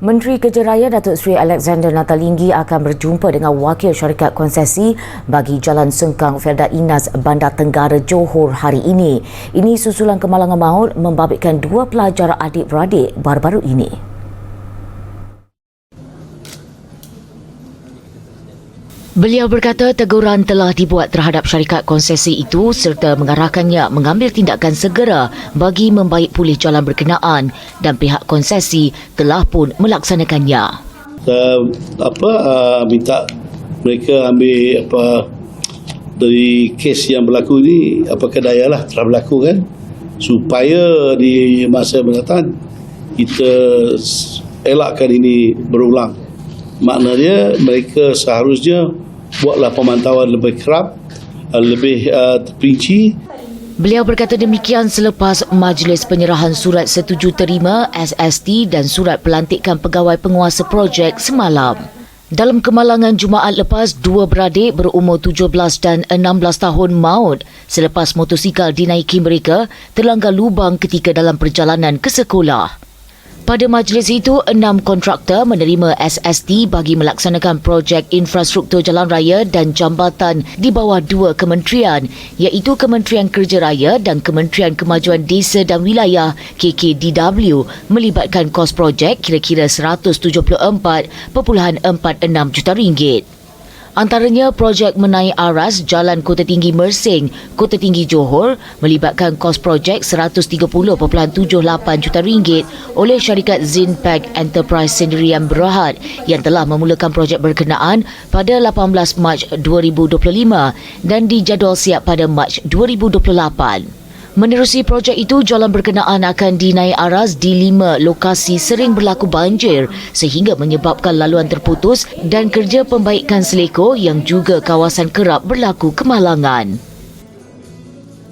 Menteri Kerja Raya Datuk Seri Alexander Natalinggi akan berjumpa dengan wakil syarikat konsesi bagi Jalan Sengkang Felda Inas Bandar Tenggara Johor hari ini. Ini susulan kemalangan maut membabitkan dua pelajar adik-beradik baru-baru ini. Beliau berkata teguran telah dibuat terhadap syarikat konsesi itu serta mengarahkannya mengambil tindakan segera bagi membaik pulih jalan berkenaan dan pihak konsesi telah pun melaksanakannya. Saya apa uh, minta mereka ambil apa dari kes yang berlaku ni apa kedaya lah telah berlaku kan supaya di masa mendatang kita elakkan ini berulang maknanya mereka seharusnya buatlah pemantauan lebih kerap, uh, lebih uh, terperinci. Beliau berkata demikian selepas majlis penyerahan surat setuju terima SST dan surat pelantikan pegawai penguasa projek semalam. Dalam kemalangan Jumaat lepas, dua beradik berumur 17 dan 16 tahun maut selepas motosikal dinaiki mereka terlanggar lubang ketika dalam perjalanan ke sekolah. Pada majlis itu, enam kontraktor menerima SST bagi melaksanakan projek infrastruktur jalan raya dan jambatan di bawah dua kementerian iaitu Kementerian Kerja Raya dan Kementerian Kemajuan Desa dan Wilayah KKDW melibatkan kos projek kira-kira 174.46 juta ringgit. Antaranya projek menaik aras Jalan Kota Tinggi Mersing, Kota Tinggi Johor melibatkan kos projek 130.78 juta ringgit oleh syarikat Zinpack Enterprise Sendirian Berhad yang telah memulakan projek berkenaan pada 18 Mac 2025 dan dijadual siap pada Mac 2028. Menerusi projek itu, jalan berkenaan akan dinaik aras di lima lokasi sering berlaku banjir sehingga menyebabkan laluan terputus dan kerja pembaikan seleko yang juga kawasan kerap berlaku kemalangan.